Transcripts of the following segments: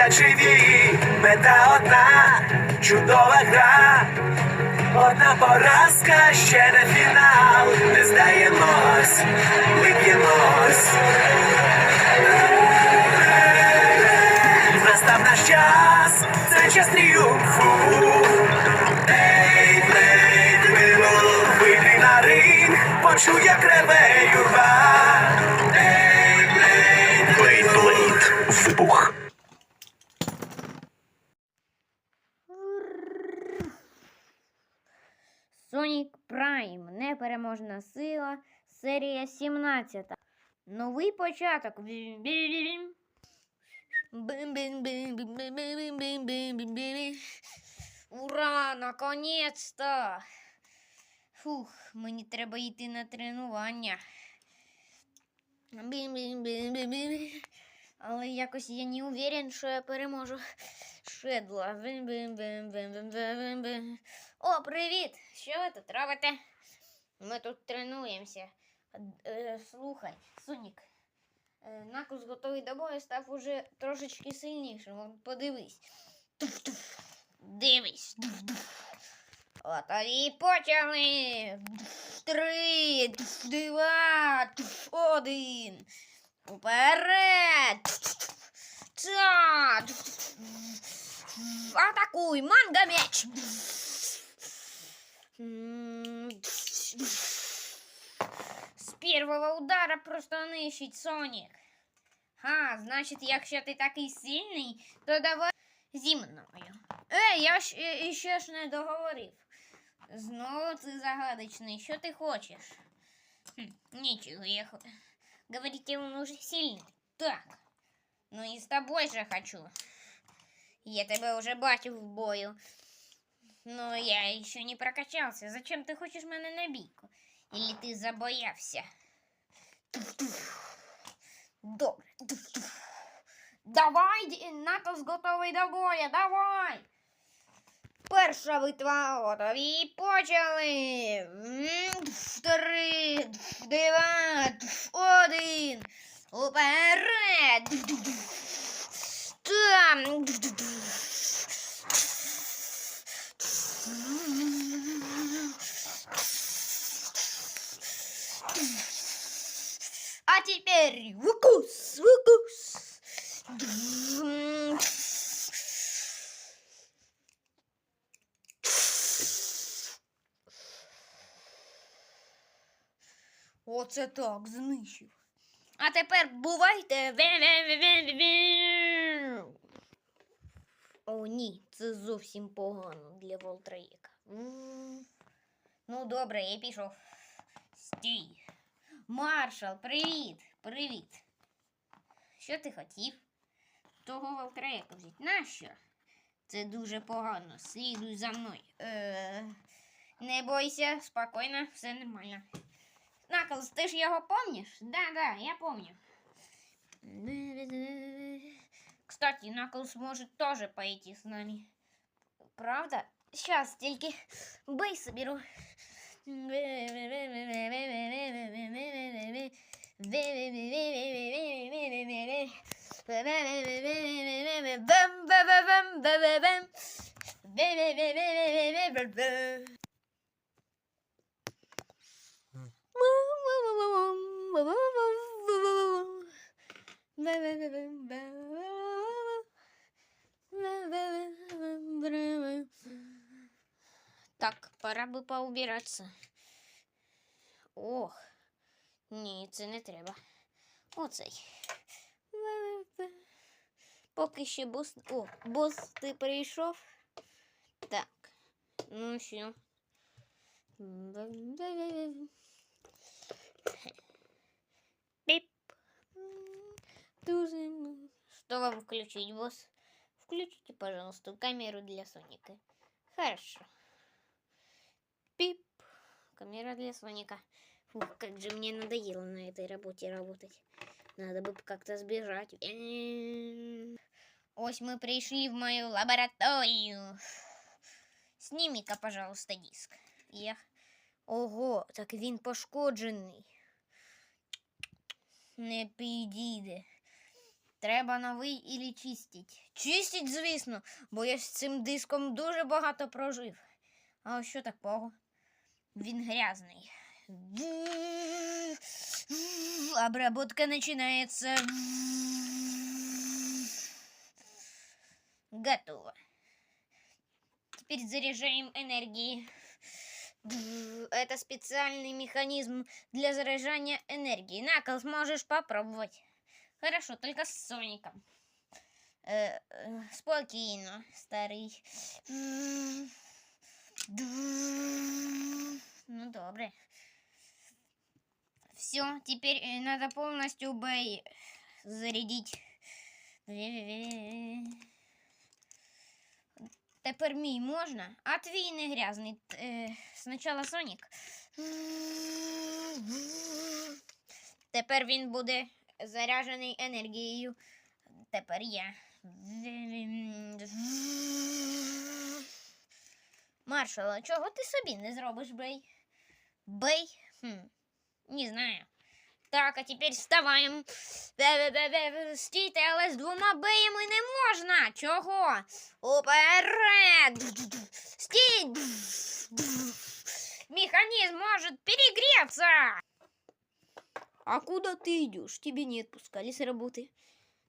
стоять живі, мета одна, чудова гра. Одна поразка, ще не фінал. Не здаємось, ми б'ємось. Настав наш час, це час тріумфу. Ей, Блейд, Вилов, вийди на ринг, почуй, як серія 17. Новий початок. Ура! Наконець-то! Фух, мені треба йти на тренування. Але якось я не уверен, що я переможу. Шедла. О, привіт! Що ви тут робите? Ми тут тренуємося. Е, слухай, Сонік. Е, Накус готовий до бою став уже трошечки сильнішим. От Подивись. Туф-туф. Дивись. Туф-туф. Готові і почали. Туф, Три, туф, два, туф, один. Уперед. Атакуй, манга меч. М, С первого удара просто нищить Сонік. А, значить, якщо ти такий сильний, то давай зі мною. Ей, я ж е, ще ж не договорив. Знову ти загадочний. Що ти хочеш? Хм, нічого, я хо... Говорите, он уже сильный. Так. Ну и с тобой же хочу. Я тебя уже бачив в бою. Но я еще не прокачался. Зачем ты хочешь мене на бійку? Или ты забоявся? Добре. Давай, Натос готовий до боя, давай. Перша битва готові. Почали. Три, два, один. Уперед. Туф-туф. Там. Туф-туф. А теперь выкус, выкус. Оце так знищив. А тепер бувайте. О, ні, це зовсім погано для Волтраїка. Ну, добре, я пішов. Стій. Маршал, привіт! Привіт. Що ти хотів? Того Волтраїка взяти. Нащо? Це дуже погано. Слідуй за мною. Е, не бойся, спокійно, все нормально. Наклз, ти ж його помниш? Да, да, я помню. Кстати, Наклз может тоже пойти с нами. Правда? Сейчас, только бей соберу. Так, пора би поубиратися. Ох, ні, це не треба. Оцей. Поки ще бос. О, бос, ти прийшов? Так. Ну що. Пип. Что вам включить, босс? Включите, пожалуйста, камеру для Соника. Хорошо. Пип. Камера для Соника. Фух, как же мне надоело на этой работе работать. Надо бы как-то сбежать. Эм. Ось мы пришли в мою лабораторию. Сними-ка, пожалуйста, диск. Я... Ого, так він пошкоджений. Не підійде. Треба новий ілі чистить. Чистить, звісно, бо я з цим диском дуже багато прожив. А ось що такого? Він грязний. Обработка начинается. Готово. Теперь заряжаем энергии. Это специальный механизм для заряжания энергии. Накол сможешь попробовать. Хорошо, только с Соником. Э, э, спокойно, старый. Ну, добре. Все, теперь э, надо полностью бей зарядить. Тепер мій можна, а твій не грязний. Т- Е, спочатку Сонік. Тепер він буде заряджений енергією. Тепер я. Маршала, чого ти собі не зробиш, бей? Бей? Хм, не знаю. Так, а тепер вставаємо. Стійте, але з двома беями не можна. Чого? Уперед! Стій! Механизм может перегреться! А куда ты идешь? Тебе не отпускали с работы.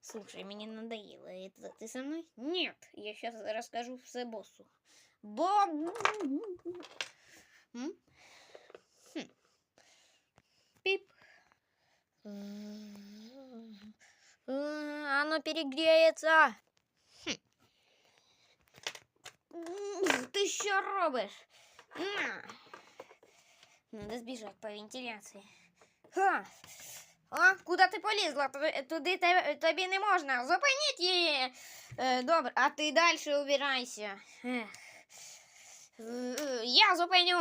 Слушай, мне надоело. Это ты со мной? Нет, я сейчас расскажу все боссу. Бо... Хм. Пип. М, Оно перегреется. Хм. Ты что робишь? На. Надо сбежать по вентиляции. Ха. А, куди ти полізла? Туди- тобі не можна. Зупиніть її. Е, добре, а ти далі убирайся. Я зупиню.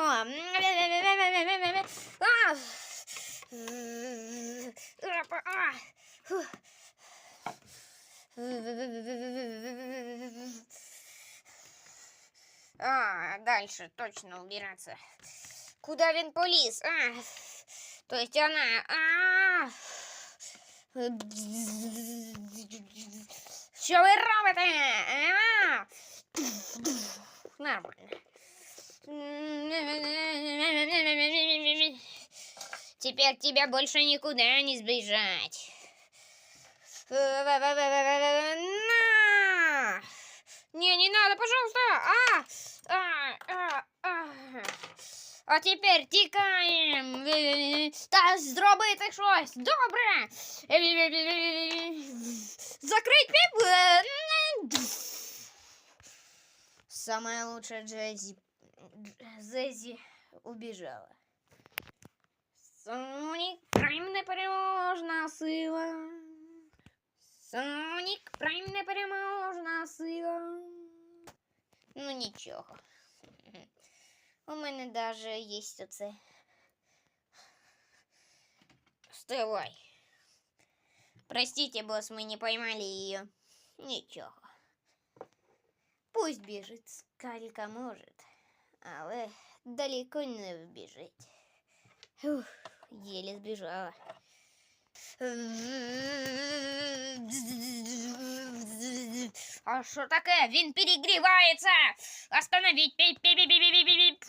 А, дальше точно убираться. Куда він поліз? А, то есть она. А, що ви робите? А, нормально. Теперь тебя больше никуда не сбежать. Не, не надо, пожалуйста. А, а, а, а. А тепер тікаємо. Та зробити щось. Добре. Закрить піп. Самая лучшая Джези. Зези убежала. Сонік Прайм непереможна сила. Сонік Прайм непереможна сила. Ну нічого. У мене даже є оце. Вставай. Простите, босс, мы не поймали ее. Ничего. Пусть бежит сколько может, але далеко не вбежить. Ух, еле сбежала. А що таке? Він перегрівається! Піп-піп-піп-піп-піп.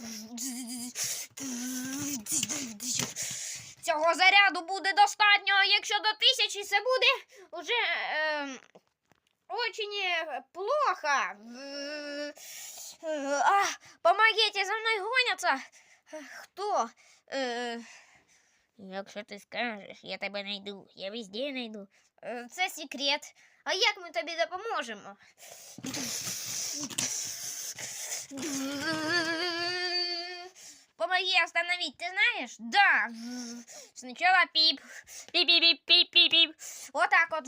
Цього заряду буде достатньо, якщо до тисячі це буде уже е, очень е, плохо. Е, помогите, за мною гоняться. Е, Хто? Е, Якщо ти скажеш, я тебе найду. Я везде найду. Це секрет. А як ми тобі допоможемо? Помоги остановить, ты знаешь? Да. Сначала пип. Пип-пип-пип-пип-пип. Вот так вот.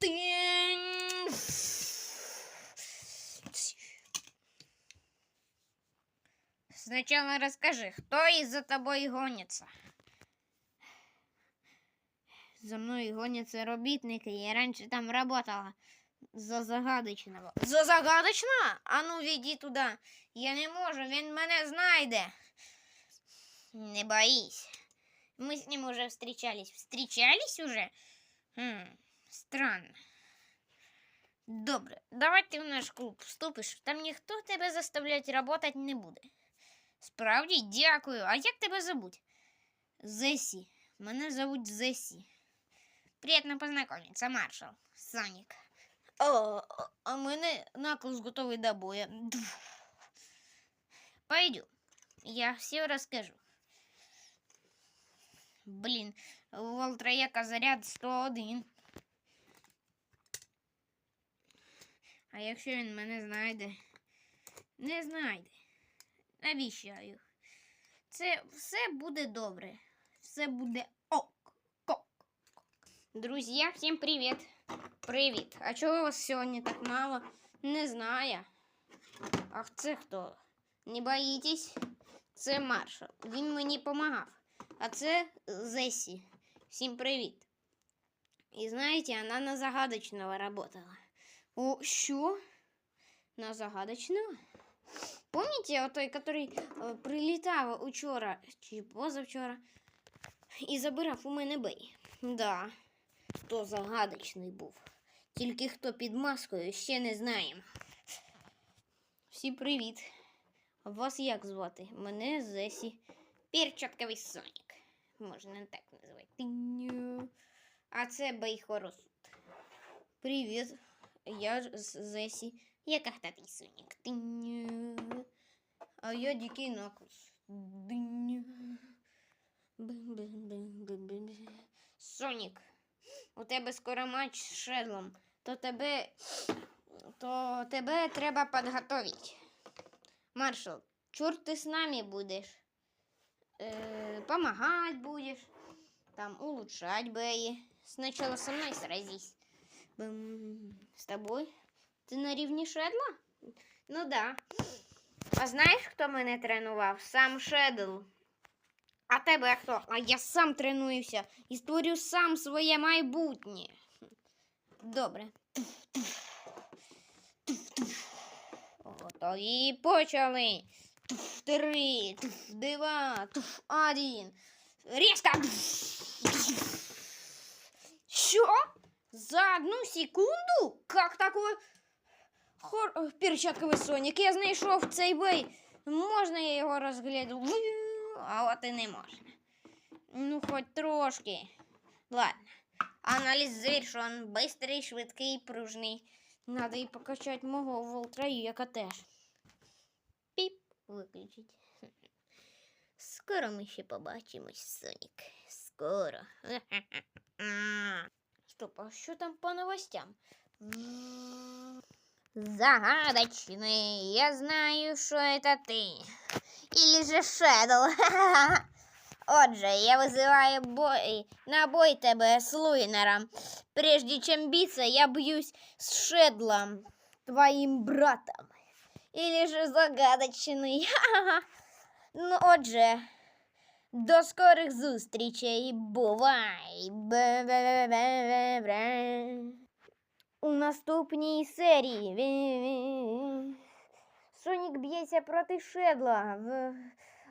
Тынь. Сначала расскажи, кто из-за тобой гонится? За мною гонятся робітники, я раньше там работала. За загадочного. За загадочного? А ну віді туди. Я не можу, він мене знайде. Не боїсь. Мы с ним уже встречались. Встречались уже? Хм, странно. Добре, давай ти в наш клуб вступиш. Там ніхто тебе заставляти работать не буде. Справді, дякую. А як тебе зовуть? Зесі. Мене зовуть Зесі. Приятно познакомиться, маршал. Сонік. О, а мене наклз готовий до боя. Дф. Пойду. Я все расскажу. Блін, у Волтрояка заряд 101. А якщо він мене знайде? Не знайде. Навіщаю. Це все буде добре. Все буде ок. Кок. Друзі, всім привіт. Привіт. А чого вас сьогодні так мало? Не знаю. А це хто? Не боїтесь? Це маршал. Він мені помагав. А це Зесі. Всім привіт. І знаєте, вона на загадочного работала. О, що? На загадочного? Помните, той, який е, прилітав учора чи позавчора і забирав у мене бей? Да, то загадочний був. Тільки хто під маскою, ще не знаємо. Всім привіт. Вас як звати? Мене Зесі. Перчатковий Сонік. Можна так назвати. А це Бейхоросут. Привіт. Я Зесі. Я кахтатий Сонік. Тиню. А я дикий накус. Бим-бим-бим-бим-бим. Сонік, у тебе скоро матч з Шедлом. То тебе, то тебе треба підготовити. Маршал, чур ти з нами будеш. Э, помогать будешь, там улучшать бои. Сначала со мной сразись. Бым. С тобой? Ти на рівні Шедла? Ну да. А знаєш, хто мене тренував? Сам Шедл. А тебе хто? А я сам тренуюся і створю сам своє майбутнє. Добре. Ото і почали. Туф, три, туф, два, туф, один. Резко. Що? За одну секунду? Как такое? Хор... е, Перчатковий Сонік. Я знайшов цей бей. Можна я його розгляду? А от і не можна. Ну, хоч трошки. Ладно. Аналіз завершен. Бистрий, швидкий, пружний. Надо і покачати мого волтраю, яка теж. Піп, виключить. Скоро ми ще побачимось, Сонік. Скоро. Стоп, а що там по новостям? Загадочный, я знаю, что это ты. Или же Шедл. Отже, я вызываю бой, на бой тебе с Луинером. Прежде чем биться, я бьюсь с Шедлом, твоим братом. Или же загадочний. Ну, отже, до скорих зустрічей. Бувай. У наступній серії Сонік б'ється проти Шедла,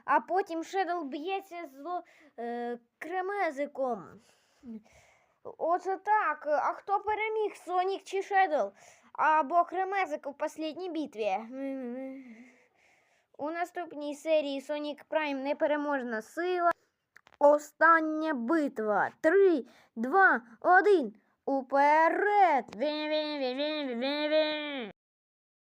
а потім Шедл б'ється з е, кремезиком. Оце так. А хто переміг? Сонік чи Шедл? Або кремезик в останній битві. У наступній серії Сонік Прайм непереможна сила. Остання битва. Три, два, один. Уперед! Ві-ві-ві-ві-ві-ві.